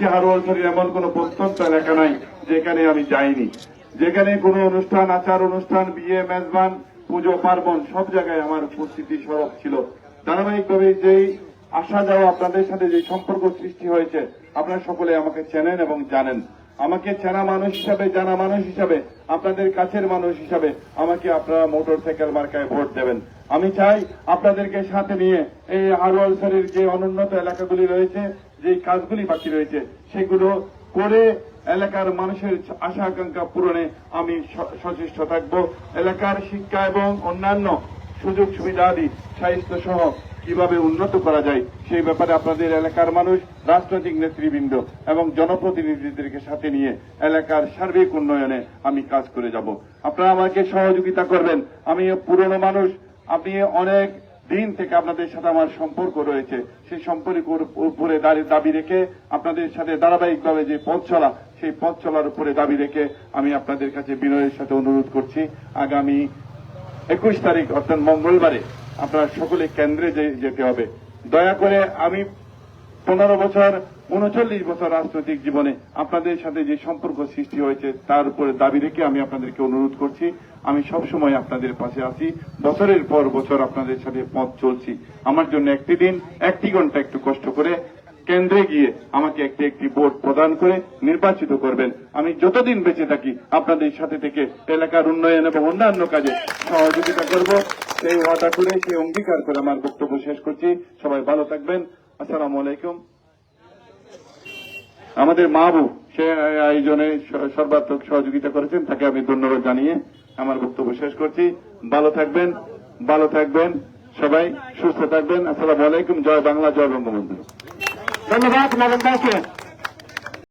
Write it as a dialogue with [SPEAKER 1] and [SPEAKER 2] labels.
[SPEAKER 1] বলছি হারোয়ালছড়ির এমন কোন প্রত্যন্ত এলাকা নাই, যেখানে আমি যাইনি। যেখানে কোনো অনুষ্ঠান, আচার অনুষ্ঠান, বিয়ে, মেজবান, পুজো, পার্বণ, সব জায়গায় আমার উপস্থিতি স্বরূপ ছিল। ধারাবাহিকভাবে যেই আসা যাওয়া আপনাদের সাথে যে সম্পর্ক সৃষ্টি হয়েছে, আপনারা সকলে আমাকে চেনেন এবং জানেন। আমাকে চেনা মানুষ হিসাবে, জানা মানুষ হিসাবে, আপনাদের কাছের মানুষ হিসাবে আমাকে আপনারা মোটর সাইকেল মার্কায় ভোট দেবেন। আমি চাই আপনাদেরকে সাথে নিয়ে এই হারোয়ালসারির যে অনুন্নত এলাকাগুলি রয়েছে যে কাজগুলি বাকি রয়েছে, সেগুলো করে এলাকার মানুষের আশা আকাঙ্ক্ষা পূরণে আমি সচেষ্ট থাকব। এলাকার শিক্ষা এবং অন্যান্য সুযোগ সুবিধাদি স্বাস্থ্য সহ কীভাবে উন্নত করা যায়, সেই ব্যাপারে আপনাদের এলাকার মানুষ, রাজনৈতিক নেতৃবৃন্দ এবং জনপ্রতিনিধিদেরকে সাথে নিয়ে এলাকার সার্বিক উন্নয়নে আমি কাজ করে যাব। আপনারা আমাকে সহযোগিতা করবেন। আমি পুরনো মানুষ, আপনি অনেক দিন থেকে আপনাদের সাথে আমার সম্পর্ক রয়েছে। সেই সম্পর্কের উপরে দাবি রেখে আপনাদের সাথে ধারাবাহিকভাবে যে পথ চলা, সেই পথ চলার উপরে দাবি রেখে আমি আপনাদের কাছে বিনয়ের সাথে অনুরোধ করছি। আগামী একুশ তারিখ, অর্থাৎ মঙ্গলবারে, আপনারা সকলে কেন্দ্রে যেতে হবে। দয়া করে আমি পনেরো বছর, উনচল্লিশ বছর রাজনৈতিক জীবনে আপনাদের সাথে যে সম্পর্ক সৃষ্টি হয়েছে, তার উপরে দাবি রেখে আমি আপনাদেরকে অনুরোধ করছি। আমি সবসময় আপনাদের পাশে আছি। বছরের পর বছর আপনাদের সাথে পথ চলছি। আমার জন্য একটি দিন, একটি ঘণ্টা একটু কষ্ট করে কেন্দ্রে গিয়ে আমাকে একটি একটি ভোট প্রদান করে নির্বাচিত করবেন। আমি যতদিন বেঁচে থাকি, আপনাদের সাথে থেকে এলাকার উন্নয়ন এবং অন্যান্য কাজে সহযোগিতা করব। সেই ওয়াদা করে, সেই অঙ্গীকার করে আমার বক্তব্য শেষ করছি। সবাই ভালো থাকবেন। আসসালামু আলাইকুম। আমাদের মাহবু সে আয়োজনে সর্বাত্মক সহযোগিতা করেছেন, তাকে আমি ধন্যবাদ জানিয়ে আমার বক্তব্য শেষ করছি। ভালো থাকবেন ভালো থাকবেন সবাই, সুস্থ থাকবেন। আসসালামু আলাইকুম, জয় বাংলা, জয় বঙ্গবন্ধু।
[SPEAKER 2] ধন্যবাদ